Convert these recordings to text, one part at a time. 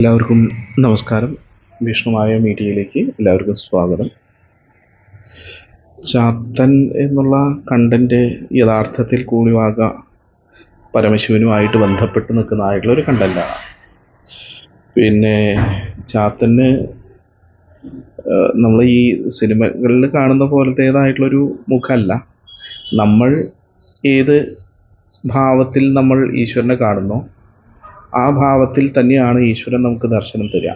എല്ലാവർക്കും നമസ്കാരം. വിഷ്ണുമായ മീഡിയയിലേക്ക് എല്ലാവർക്കും സ്വാഗതം. ചാത്തൻ എന്നുള്ള കണ്ടന്റ് യഥാർത്ഥത്തിൽ കൂടിവാക പരമശിവനുമായിട്ട് ബന്ധപ്പെട്ട് നിൽക്കുന്നതായിട്ടുള്ള ഒരു കണ്ടന്റാണ് പിന്നെ ചാത്തന് നമ്മൾ ഈ സിനിമകളിൽ കാണുന്ന പോലത്തേതായിട്ടുള്ളൊരു മുഖമല്ല നമ്മൾ ഏത് ഭാവത്തിൽ നമ്മൾ ഈശ്വരനെ കാണുന്നോ ആ ഭാവത്തിൽ തന്നെയാണ് ഈശ്വരൻ നമുക്ക് ദർശനം തരിക.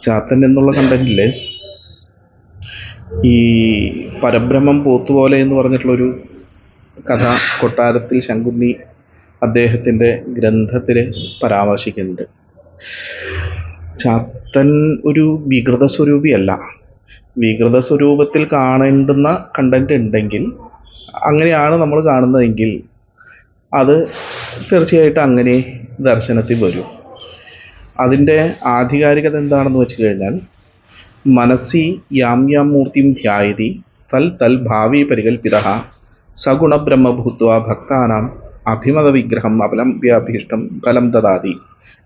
ചാത്തൻ എന്നുള്ള കണ്ടന്റിൽ ഈ പരബ്രഹ്മം പോത്തുപോലെ എന്ന് പറഞ്ഞിട്ടുള്ളൊരു കഥ കൊട്ടാരത്തിൽ ശങ്കുണ്ണി അദ്ദേഹത്തിന്റെ ഗ്രന്ഥത്തിൽ പരാമർശിക്കുന്നുണ്ട്. ചാത്തൻ ഒരു വികൃത സ്വരൂപിയല്ല. വികൃത സ്വരൂപത്തിൽ കാണേണ്ടുന്ന കണ്ടന്റ് ഉണ്ടെങ്കിൽ അങ്ങനെയാണ് നമ്മൾ കാണുന്നതെങ്കിൽ അത് തീർച്ചയായിട്ടും അങ്ങനെ ദർശനത്തിൽ വരും. അതിന്റെ ആധികാരികത എന്താണെന്ന് വെച്ച് കഴിഞ്ഞാൽ മനസ്സി യാം യാം ധ്യായതി തൽ തൽ ഭാവി പരികൽപ്പിത സഗുണബ്രഹ്മഭൂത്വ ഭക്താനാം അഭിമത വിഗ്രഹം അപലംബ്യാഭീഷ്ടം ഫലം ദദാതി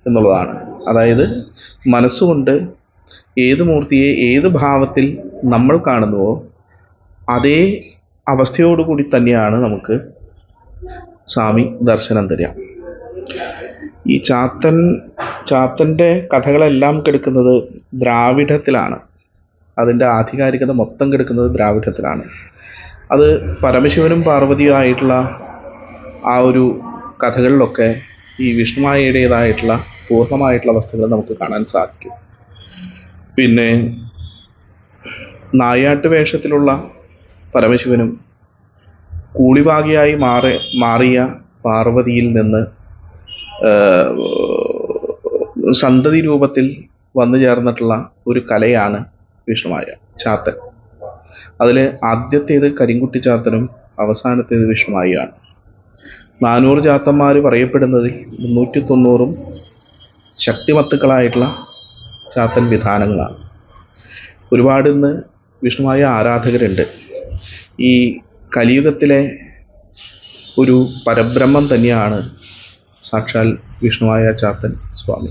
എന്നുള്ളതാണ്. അതായത് മനസ്സുകൊണ്ട് ഏത് മൂർത്തിയെ ഏത് ഭാവത്തിൽ നമ്മൾ കാണുന്നുവോ അതേ അവസ്ഥയോടുകൂടി തന്നെയാണ് നമുക്ക് സ്വാമി ദർശനം തരിക. ഈ ചാത്തൻ ചാത്തന്റെ കഥകളെല്ലാം കിടക്കുന്നത് ദ്രാവിഡത്തിലാണ്. അതിന്റെ ആധികാരികത മൊത്തം കിടക്കുന്നത് ദ്രാവിഡത്തിലാണ്. അത് പരമശിവനും പാർവതിയുമായിട്ടുള്ള ആ ഒരു കഥകളിലൊക്കെ ഈ വിഷ്ണുമായയുടേതായിട്ടുള്ള പൂർണമായിട്ടുള്ള അവസ്ഥകൾ നമുക്ക് കാണാൻ സാധിക്കും. പിന്നെ നായാട്ട് വേഷത്തിലുള്ള പരമശിവനും കൂളിവാകിയായി മാറി മാറിയ പാർവതിയിൽ നിന്ന് സന്തതി രൂപത്തിൽ വന്നു ചേർന്നിട്ടുള്ള ഒരു കലയാണ് വിഷ്ണുമായ ചാത്തൻ. അതിൽ ആദ്യത്തേത് കരിങ്കുട്ടി ചാത്തനും അവസാനത്തേത് വിഷ്ണുമായിയാണ്. നാനൂറ് ചാത്തന്മാർ പറയപ്പെടുന്നതിൽ മുന്നൂറ്റി തൊണ്ണൂറും ശക്തിമത്തുക്കളായിട്ടുള്ള ചാത്തൻ വിധാനങ്ങളാണ്. ഒരുപാട് ഇന്ന് വിഷ്ണുമായ ആരാധകരുണ്ട്. ഈ കലിയുഗത്തിലെ ഒരു പരബ്രഹ്മം തന്നെയാണ് സാക്ഷാൽ വിഷ്ണുവായ ചാത്തൻ സ്വാമി.